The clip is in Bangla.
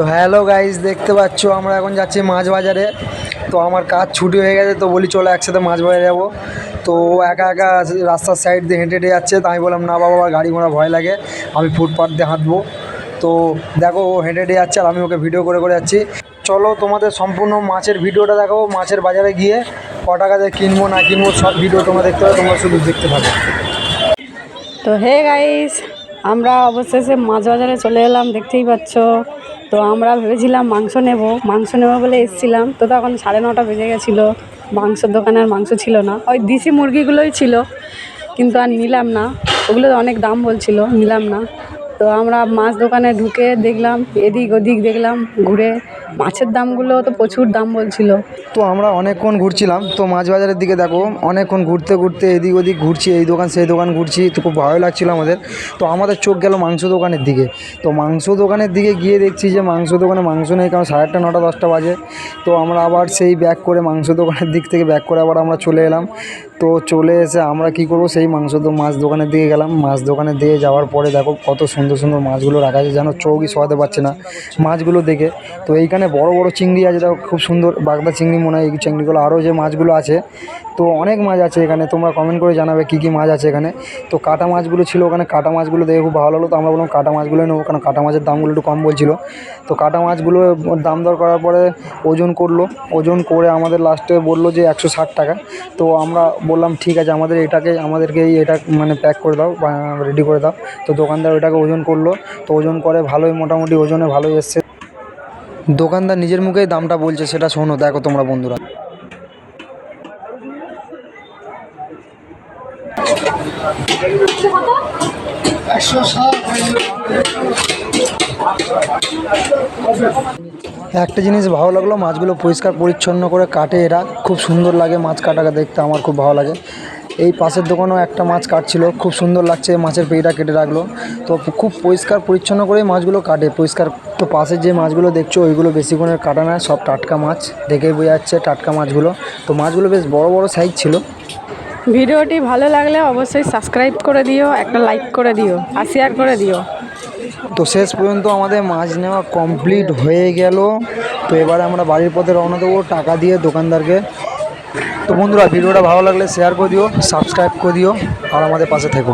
তো হ্যালো গাইস, দেখতে পাচ্ছ, আমরা এখন যাচ্ছি মাছ বাজারে তো আমার কাজ ছুটি হয়ে গেছে, তো বলি চলো একসাথে মাছ বাজারে যাব। তো একা একা রাস্তার সাইড দিয়ে হেঁটে হেঁটে যাচ্ছে, তো আমি বললাম, না বাবা, আমার গাড়ি ঘোড়া ভয় লাগে, আমি ফুটপাথ দিয়ে হাঁটবো। তো দেখো, ও হেঁটে হেঁটে যাচ্ছে, আর আমি ওকে ভিডিও করে করে যাচ্ছি। চলো, তোমাদের সম্পূর্ণ মাছের ভিডিওটা দেখাবো, মাছের বাজারে গিয়ে ক টাকাতে কিনবো, না কিনবো, সব ভিডিও তোমরা দেখতে পাবে, তোমরা শুধু দেখতে পাবে তো হে গাইস আমরা অবশেষে মাছ বাজারে চলে এলাম, দেখতেই পাচ্ছ। তো আমরা ভেবেছিলাম মাংস নেব। মাংস নেব বলে এসেছিলাম। তো তখন সাড়ে নটা বেজে গেছিল। মাংসের দোকানে আর মাংস ছিল না। ওই দিশি মুরগিগুলোই ছিল। কিন্তু আর নিলাম না। ওগুলো অনেক দাম বলছিল, নিলাম না। তো আমরা মাছ দোকানে ঢুকে দেখলাম, এদিক ওদিক দেখলাম, ঘুরে। মাছের দামগুলো তো প্রচুর দাম বলছিল। তো আমরা অনেকক্ষণ ঘুরছিলাম। তো মাছ বাজারের দিকে দেখো, অনেকক্ষণ ঘুরতে ঘুরতে এদিক ওদিক ঘুরছি, এই দোকান সেই দোকান ঘুরছি, তো খুব ভালো লাগছিল আমাদের। তো আমাদের চোখ গেল মাংস দোকানের দিকে। তো মাংস দোকানের দিকে গিয়ে দেখছি যে মাংস দোকানে মাংস নেই, কারণ সাড়ে আটটা, নটা, দশটা বাজে। তো আমরা আবার সেই ব্যাক করে মাংস দোকানের দিক থেকে ব্যাক করে আবার আমরা চলে এলাম। তো চলে এসে আমরা কি করব? সেই মাংস তো মাছ দোকানের দিকে গেলাম। মাছ দোকানে দিয়ে যাওয়ার পরে দেখো কত সুন্দর সুন্দর মাছগুলো রাখা আছে। যেন চৌকি শোয়াতে পারছে না মাছগুলো দেখে। তো এইখানে বড় বড় চিংড়ি আছে। দেখো খুব সুন্দর বাগদা চিংড়ি মনে হয়। এই চিংড়িগুলো আরও যে মাছগুলো আছে। তো অনেক মাছ আছে এখানে। তোমরা কমেন্ট করে জানাবে কী কী মাছ আছে এখানে। তো কাটা মাছগুলো ছিল ওখানে। কাটা মাছগুলো দেখে খুব ভালো লাগল। তো আমরা বললাম কাটা মাছগুলো নেব। কারণ কাটা মাছের দামগুলো একটু কম বলছিল। তো কাটা মাছগুলো দাম দর করার পরে ওজন করল। ওজন করে আমাদের লাস্টে বলল যে একশো ষাট টাকা। তো আমরা বললাম, ঠিক আছে, আমাদের এটাকে, আমাদেরকে এটা মানে প্যাক করে দাও রেডি করে দাও। তো দোকানদার ওইটাকে ওজন করল। তো ওজন করে ভালোই, মোটামুটি ওজনে ভালোই এসছে। দোকানদার নিজের মুখেই দামটা বলছে, সেটা শোনো, দেখো তোমরা বন্ধুরা। একটা জিনিস ভালো লাগল, মাছগুলো পরিষ্কার পরিচ্ছন্ন করে কাটে এরা। খুব সুন্দর লাগে মাছ কাটাকে দেখতে, আমার খুব ভালো লাগে। এই পাশের দোকানেও একটা মাছ কাটছিল, খুব সুন্দর লাগছে মাছের পেটা কেটে রাখল। তো খুব পরিষ্কার পরিচ্ছন্ন করে মাছগুলো কাটে। পরিষ্কার তো পাশের যে মাছগুলো দেখছ, ওইগুলো বেশিক্ষণের কাটা না সব টাটকা মাছ। দেখেই বোঝা যাচ্ছে টাটকা মাছগুলো। তো মাছগুলো বেশ বড় বড় সাইজ ছিল। ভিডিওটি ভালো লাগলে অবশ্যই সাবস্ক্রাইব করে দিও, একটা লাইক করে দিও, আর শেয়ার করে দিও। তো শেষ পর্যন্ত আমাদের মাছ নেওয়া কমপ্লিট হয়ে গেল। তো এবারে আমরা বাড়ির পথে রওনা দেবো, টাকা দিয়ে দোকানদারকে। তো বন্ধুরা, ভিডিওটা ভালো লাগলে শেয়ার করে দিও সাবস্ক্রাইব করে দিও, আর আমাদের পাশে থেকো।